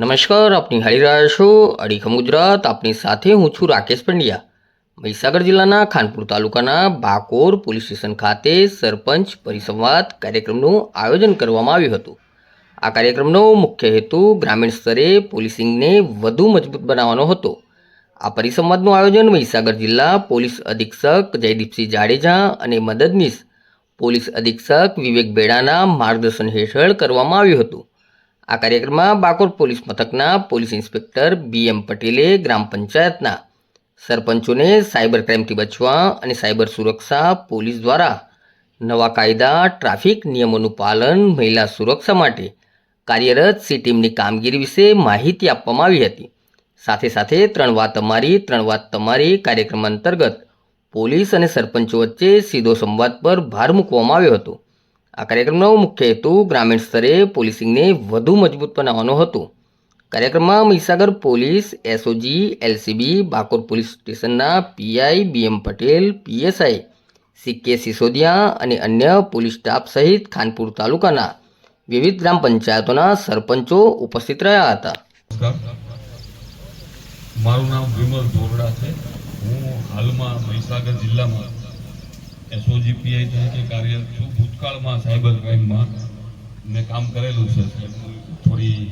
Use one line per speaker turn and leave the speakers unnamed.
નમસ્કાર, આપની નિહાળી રહ્યા છો અડીખમ ગુજરાત. આપની સાથે હું છું રાકેશ પંડ્યા. મહીસાગર જિલ્લાના ખાનપુર તાલુકાના બાકોર પોલીસ સ્ટેશન ખાતે સરપંચ પરિસંવાદ કાર્યક્રમનું આયોજન કરવામાં આવ્યું હતું. આ કાર્યક્રમનો મુખ્ય હેતુ ગ્રામીણ સ્તરે પોલીસિંગને વધુ મજબૂત બનાવવાનો હતો. આ પરિસંવાદનું આયોજન મહીસાગર જિલ્લા પોલીસ અધિક્ષક જયદીપસિંહ જાડેજા અને મદદનીશ પોલીસ અધિક્ષક વિવેક બેડાના માર્ગદર્શન હેઠળ કરવામાં આવ્યું હતું. આ કાર્યક્રમમાં બાકોર પોલીસ મથકના પોલીસ ઇન્સ્પેક્ટર બી એમ પટેલે ગ્રામ પંચાયતના સરપંચોને સાયબર ક્રાઇમથી બચવા અને સાયબર સુરક્ષા પોલીસ દ્વારા નવા કાયદા, ટ્રાફિક નિયમોનું પાલન, મહિલા સુરક્ષા માટે કાર્યરત સી ટીમની કામગીરી વિશે માહિતી આપવામાં આવી હતી. સાથે સાથે ત્રણ વાત અમારી, ત્રણ વાત તમારી કાર્યક્રમ અંતર્ગત પોલીસ અને સરપંચો વચ્ચે સીધો સંવાદ પર ભાર મૂકવામાં આવ્યો હતો. આ કાર્યક્રમનો મુખ્ય હેતુ ગ્રામીણ સ્તરે પોલીસિંગને વધુ મજબૂત બનાવવાનો હતો. કાર્યક્રમમાં Mahisagar police SOG LCB Bakor police સ્ટેશનના PI BM Patel PSI CK Sisodiya અને અન્ય પોલીસ સ્ટાફ સહિત ખાનપુર તાલુકાના વિવિધ ગ્રામ પંચાયતોના સરપંચો ઉપસ્થિત રહ્યા હતા.
મારું નામ વિમલ ધોરડા છે. હું હાલમાં મહીસાગર જિલ્લામાં એસઓજી પીઆઈ તરીકે કાર્યરત છું. ભૂતકાળમાં સાયબર ક્રાઇમમાં મેં કામ કરેલું છે થોડી